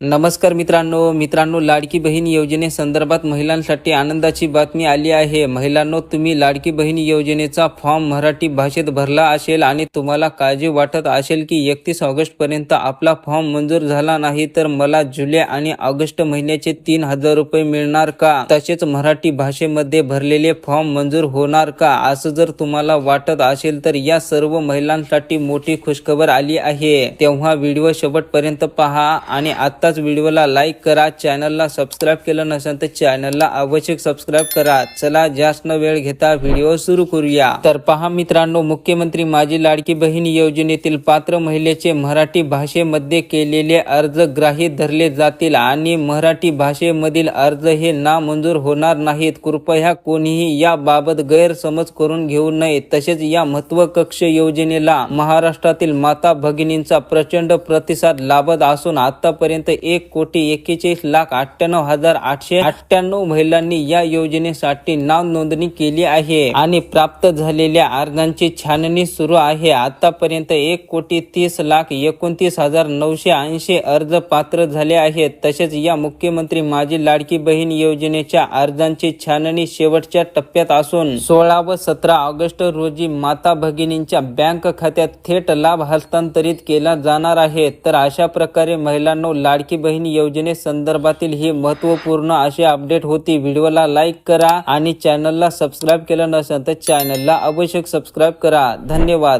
नमस्कार मित्रांनो मित्रांनो लाडकी बहीण योजनेसंदर्भात महिलांसाठी आनंदाची बातमी आली आहे. महिलांनो तुम्ही लाडकी बहीण योजनेचा फॉर्म मराठी भाषेत भरला असेल आणि तुम्हाला काळजी वाटत असेल की एकतीस ऑगस्टपर्यंत आपला फॉर्म मंजूर झाला नाही तर मला जुलै आणि ऑगस्ट महिन्याचे तीन हजार रुपये मिळणार का? तसेच मराठी भाषेमध्ये भरलेले फॉर्म मंजूर होणार का? असं जर तुम्हाला वाटत असेल तर या सर्व महिलांसाठी मोठी खुशखबर आली आहे. तेव्हा व्हिडिओ शेवटपर्यंत पहा आणि आत्ताच व्हिडिओला लाईक करा चॅनलला सबस्क्राईब केलं नसेल तर चॅनलला आवश्यक सबस्क्राईब करा. चला जास्त वेळ घेता व्हिडिओ सुरू करूया. तर पहा मित्रांनो मुख्यमंत्री माझी लाडकी बहीण योजनेतील पात्र महिलेचे मराठी भाषेमध्ये केलेले अर्ज ग्राही धरले जातील आणि मराठी भाषेमधील अर्ज हे नामंजूर होणार नाहीत. कृपया कोणीही याबाबत गैरसमज करून घेऊ नये. तसेच या महत्वकक्ष योजनेला महाराष्ट्रातील माता भगिनींचा प्रचंड प्रतिसाद लाभत असून आतापर्यंत एक कोटी एक्केचाळीस लाख अठ्ठ्याण्णव हजार आठशे अठ्ठ्याण्णव महिलांनी या योजनेसाठी नाव नोंदणी केली आहे आणि प्राप्त झालेल्या अर्जांची छाननी सुरू आहे. आतापर्यंत एक कोटी तीस लाख एकोणतीस हजार नऊशे ऐंशी अर्ज पात्र झाले आहेत. तसेच या मुख्यमंत्री माझी लाडकी बहीण योजनेच्या अर्जांची छाननी शेवटच्या टप्प्यात असून सोळा व सतरा ऑगस्ट रोजी माता भगिनींच्या बँक खात्यात थेट लाभ हस्तांतरित केला जाणार आहे. तर अशा प्रकारे महिलांनो लाडकी बहीण योजनेसंदर्भातील ही महत्त्वपूर्ण अशी अपडेट होती. व्हिडिओला लाईक करा आणि चॅनलला सबस्क्राईब केलं नसेल तर चॅनलला आवश्यक सबस्क्राईब करा. धन्यवाद.